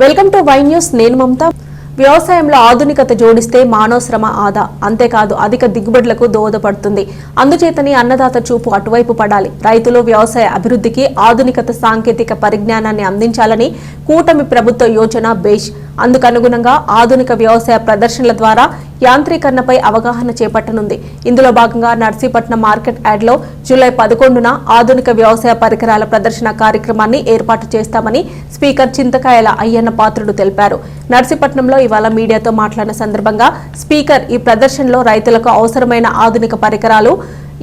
Welcome to Y news నేను మమత. వ్యవసాయంలో ఆధునికత జోడిస్తే మానవ శ్రమ ఆదా. అంతేకాదు అధిక దిగుబడులకు దోహదపడుతుంది. అందుచేతని అన్నదాత చూపు అటువైపు పడాలి. రైతులు వ్యవసాయ అభివృద్ధికి ఆధునికత సాంకేతిక పరిజ్ఞానాన్ని అందించాలని కూటమి ప్రభుత్వ యోజన బేష్ అందుకనుగుణంగా ఆధునిక వ్యవసాయ ప్రదర్శనల ద్వారా యాంత్రీకరణపై అవగాహన చేపట్టనుంది. ఇందులో భాగంగా నర్సీపట్నం మార్కెట్ యార్డ్లో జూలై పదకొండున ఆధునిక వ్యవసాయ పరికరాల ప్రదర్శన కార్యక్రమాన్ని ఏర్పాటు చేస్తామని స్పీకర్ చింతకాయల అయ్యన్న పాత్రుడు తెలిపారు. నర్సీపట్నంలో ఇవాళ మీడియాతో మాట్లాడిన సందర్భంగా స్పీకర్ ఈ ప్రదర్శనలో రైతులకు అవసరమైన ఆధునిక పరికరాలు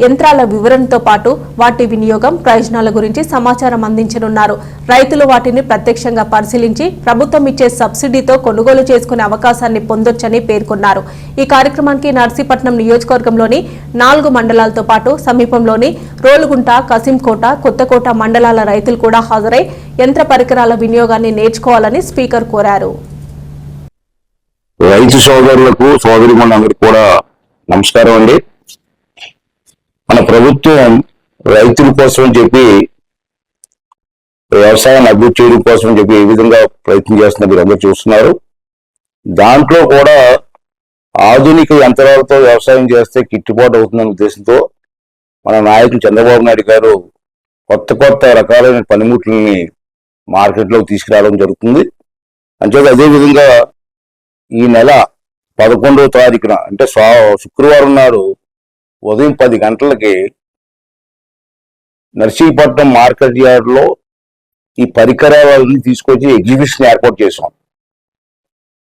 యంత్రాల వివరణతో పాటు వాటి వినియోగం ప్రయోజనాల గురించి సమాచారం అందించనున్నారు. రైతులు వాటిని ప్రత్యక్షంగా పరిశీలించి ప్రభుత్వం ఇచ్చే సబ్సిడీతో కొనుగోలు చేసుకునే అవకాశాన్ని పొందొచ్చని పేర్కొన్నారు. ఈ కార్యక్రమానికి నర్సీపట్నం నియోజకవర్గంలోని నాలుగు మండలాలతో పాటు సమీపంలోని రోలుగుంట కసింకోట కొత్తకోట మండలాల రైతులు కూడా హాజరై యంత్ర పరికరాల వినియోగాన్ని నేర్చుకోవాలని స్పీకర్ కోరారు. రైతు సోదరులకు సోదరి కూడా నమస్కారం అండి. మన ప్రభుత్వం రైతుల కోసం అని చెప్పి వ్యవసాయాన్ని అభివృద్ధి చేయడం కోసం అని చెప్పి ఏ విధంగా ప్రయత్నం చేస్తున్నారు మీరు అందరూ చూస్తున్నారు. దాంట్లో కూడా ఆధునిక యంత్రాలతో వ్యవసాయం చేస్తే గిట్టుబాటు అవుతుందనే ఉద్దేశంతో మన నాయకులు చంద్రబాబు నాయుడు గారు కొత్త కొత్త రకాలైన పనిముట్లని మార్కెట్లోకి తీసుకురావడం జరుగుతుంది. అంచేత అదే విధంగా ఈ నెల పదకొండవ తారీఖున అంటే శుక్రవారం నాడు ఉదయం పది గంటలకి నర్సీపట్నం మార్కెట్ యార్డ్లో ఈ పరికరాలన్నీ తీసుకొచ్చి ఎగ్జిబిషన్ ఏర్పాటు చేసాం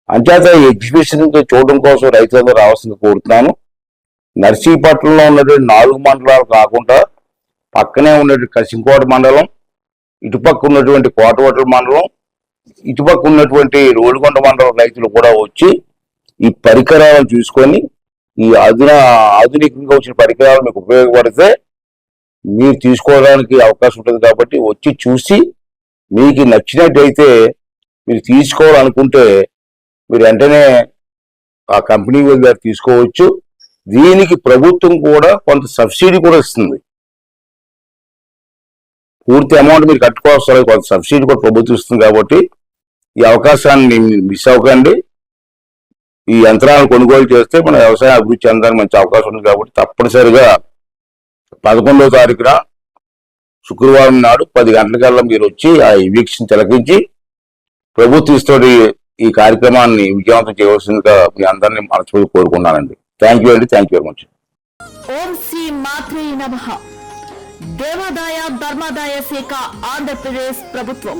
అంచేత ఈ ఎగ్జిబిషన్ చూడడం కోసం రైతులందరూ రావాల్సింది కోరుతున్నాను. నర్సీపట్నంలో ఉన్నటువంటి నాలుగు మండలాలు కాకుండా పక్కనే ఉన్నటువంటి కసింకోట మండలం ఇటుపక్క ఉన్నటువంటి కోటవటల మండలం ఇటుపక్క ఉన్నటువంటి రోడ్డుకొండ మండలం రైతులు కూడా వచ్చి ఈ పరికరాలను చూసుకొని ఈ ఆధున ఆధునికంగా వచ్చిన పరికరాలు మీకు ఉపయోగపడితే మీరు తీసుకోవడానికి అవకాశం ఉంటుంది కాబట్టి వచ్చి చూసి మీకు నచ్చినట్టయితే మీరు తీసుకోవాలనుకుంటే మీరు వెంటనే ఆ కంపెనీ దగ్గర తీసుకోవచ్చు. దీనికి ప్రభుత్వం కూడా కొంత సబ్సిడీ కూడా ఇస్తుంది. పూర్తి అమౌంట్ మీరు కట్టుకోవస్తారు కొంత సబ్సిడీ కూడా ప్రభుత్వం ఇస్తుంది కాబట్టి ఈ అవకాశాన్ని మిస్ అవ్వకండి. ఈ యంత్రాలను కొనుగోలు చేస్తే మన వ్యవసాయం అభివృద్ధి చెందడానికి మంచి అవకాశం ఉంది కాబట్టి తప్పనిసరిగా పదకొండవ తారీఖున శుక్రవారం నాడు పది గంటలకల్లా మీరు వచ్చి ఆ వీక్షణ తిలకించి ప్రభుత్వ ఇస్తోటి ఈ కార్యక్రమాన్ని విజయవంతం చేయవలసిందిగా మీ అందరినీ మనస్ఫూర్తి కోరుకున్నానండి థ్యాంక్ యూ అండి. థ్యాంక్ యూ వెరీ మచ్ ఓం శ్రీ మాత్రే నమ. దేవాదాయ ధర్మాదాయ శాఖ ఆంధ్రప్రదేశ్ ప్రభుత్వం.